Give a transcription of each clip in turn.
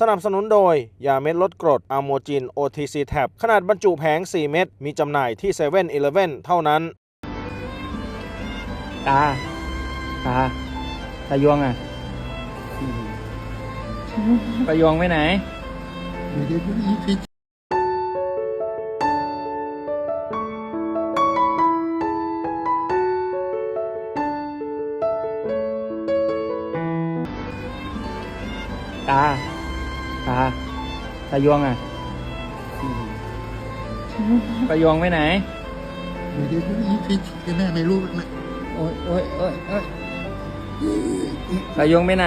สนับสนุนโดย ยาเม็ดลดกรดอะโมจิน OTC Tab ขนาดบรรจุแผง 4 เม็ด มีจำหน่ายที่7 e เ e ่ e อเท่านั้น ตา ตา ตายวงอะ ตายวงไปไหน ตา ตาตายวงอะตายวงไปไหนไม่ได้รู้ที่แม่ไม่รู้นะโอ้ยโอ้ยโอ้ยโอ้ยตายงไปไหน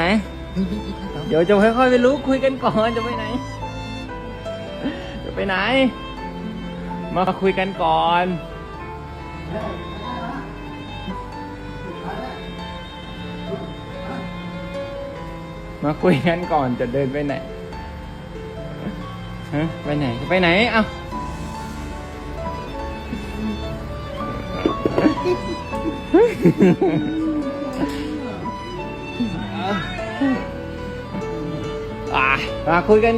เดี๋ยวจะค่อยๆไปรู้คุยกันก่อนจะไปไหน จะไปไหน มาคุยกันก่อนมาคุยกันก่อนจะเดินไปไหน ฮะไปไหนจะไปไหนเอ้าอะมาคุยกั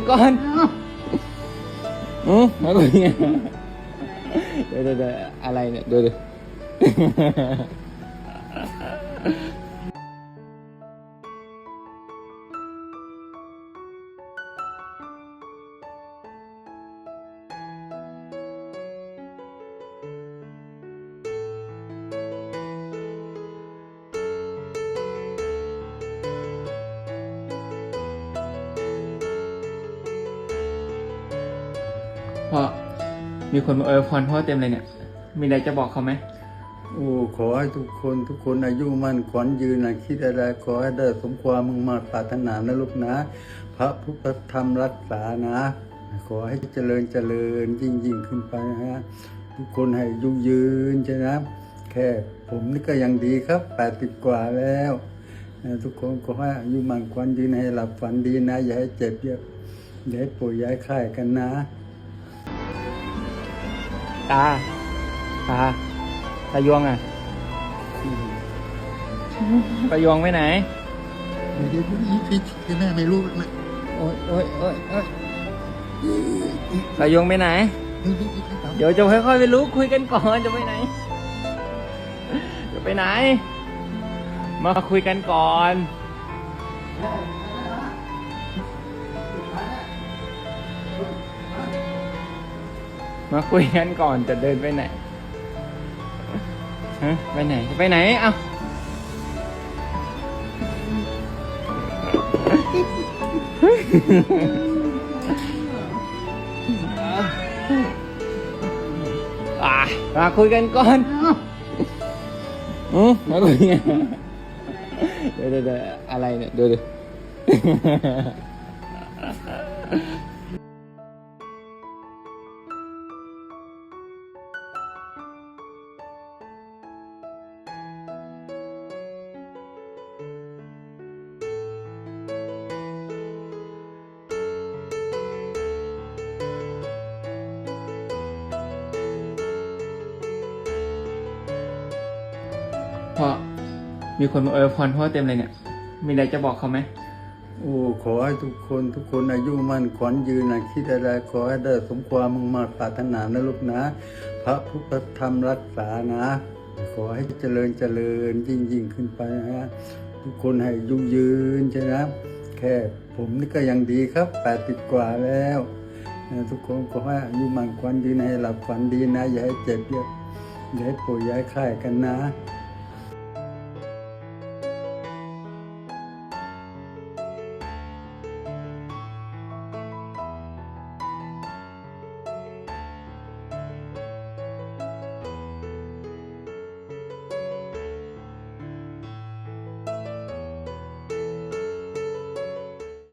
พ่อมีคนมาอวยพรพ่อเต็มเลยเนี่ย มีอะไรจะบอกเขาไหมโอ้ขอให้ทุกคนทุกคนอายุมั่นขวัญยืนนะคิดอะไรขอให้ได้สมความมุ่งมั่นปรารถนานะลูกนะ พระพุทธธรรมรักษานะ ขอให้เจริญเจริญยิ่งยิ่งขึ้นไปนะฮะทุกคนให้ยุยืนใช่นะแค่ผมนี่ก็ยังดีครับแปดสิบกว่าแล้วทุกคนขอให้อายุมั่นขวัญยืนให้หลับฝันดีนะ อย่าให้เจ็บอย่าอย่าให้ป่วยอย่าให้ไข้กันนะ ตา ตา ตายงอะตายงไปไหนไม่ได้รู้ที่แม่ไม่รู้นะโอ้ยโอ้ยโอ้ยโอ้ยตายงไปไหน เดี๋ยวจะค่อยๆไปรู้คุยกันก่อนจะไปไหน จะไปไหน มาคุยกันก่อน มาคุยกันก่อนจะเดินไปไหนฮะไปไหนไปไหนเอ้าอะมาคุยกันก่อนอืมมาคุยกันเดี๋ยวเดี๋ยวเดี๋ยวอะไรเนี่ยเดี๋ยวเดี๋ พ่อมีคนมาอวยพรพ่อเต็มเลยเนี่ย มีอะไรจะบอกเขาไหมโอ้ขอให้ทุกคนทุกคนอายุมั่นขวัญยืนนะคิดอะไรขอให้ได้สมความมุ่งมั่นปรารถนานะลูกนะ พระพุทธธรรมรักษานะ ขอให้เจริญเจริญยิ่งยิ่งขึ้นไปนะฮะทุกคนให้อายุยืนใช่ไหมแค่ผมนี่ก็ยังดีครับแปดสิบกว่าแล้วนะทุกคนขอให้อายุมั่นขวัญยืนให้หลับฝันดีนะ อย่าให้เจ็บอย่าอย่าให้ป่วยอย่าให้ไข้กันนะ